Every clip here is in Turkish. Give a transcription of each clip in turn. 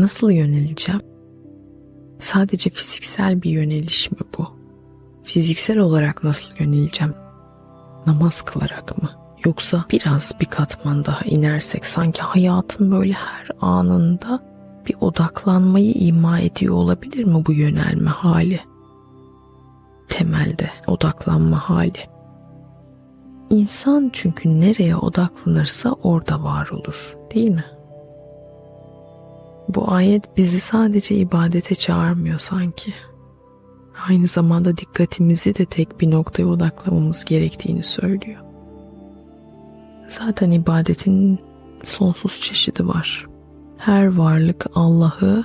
Nasıl yöneleceğim? Sadece fiziksel bir yöneliş mi bu? Fiziksel olarak nasıl yöneleceğim? Namaz kılarak mı? Yoksa biraz bir katman daha inersek sanki hayatın böyle her anında bir odaklanmayı ima ediyor olabilir mi bu yönelme hali? Temelde odaklanma hali. İnsan çünkü nereye odaklanırsa orada var olur, değil mi? Bu ayet bizi sadece ibadete çağırmıyor sanki. Aynı zamanda dikkatimizi de tek bir noktaya odaklamamız gerektiğini söylüyor. Zaten ibadetin sonsuz çeşidi var. Her varlık Allah'ı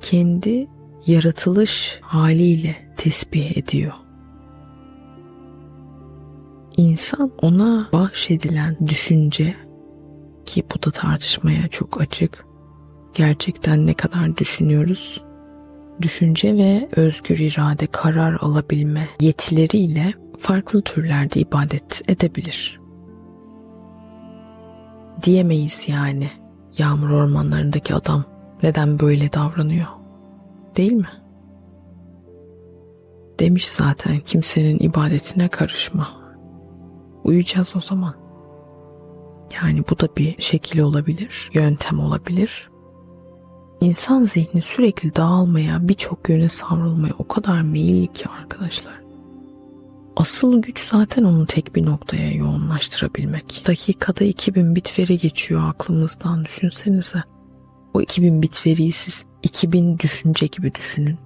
kendi yaratılış haliyle tesbih ediyor. İnsan ona bahşedilen düşünce ki bu da tartışmaya çok açık. Gerçekten ne kadar düşünüyoruz? Düşünce ve özgür irade karar alabilme yetileriyle farklı türlerde ibadet edebilir. Diyemeyiz yani yağmur ormanlarındaki adam neden böyle davranıyor? Değil mi? Demiş zaten kimsenin ibadetine karışma. Uyuyacağız o zaman. Yani bu da bir şekil olabilir, yöntem olabilir. İnsan zihni sürekli dağılmaya, birçok yöne savrulmaya o kadar meyilli ki arkadaşlar. Asıl güç zaten onu tek bir noktaya yoğunlaştırabilmek. Dakikada 2000 bit veri geçiyor aklımızdan düşünsenize. O 2000 bit veriyi siz 2000 düşünce gibi düşünün.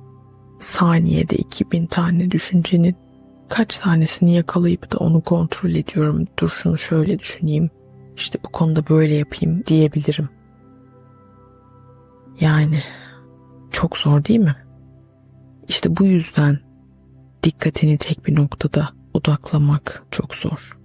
Saniyede 2000 tane düşüncenin kaç tanesini yakalayıp da onu kontrol ediyorum. Dur şunu şöyle düşüneyim. İşte bu konuda böyle yapayım diyebilirim. Yani çok zor değil mi? İşte bu yüzden dikkatini tek bir noktada odaklamak çok zor.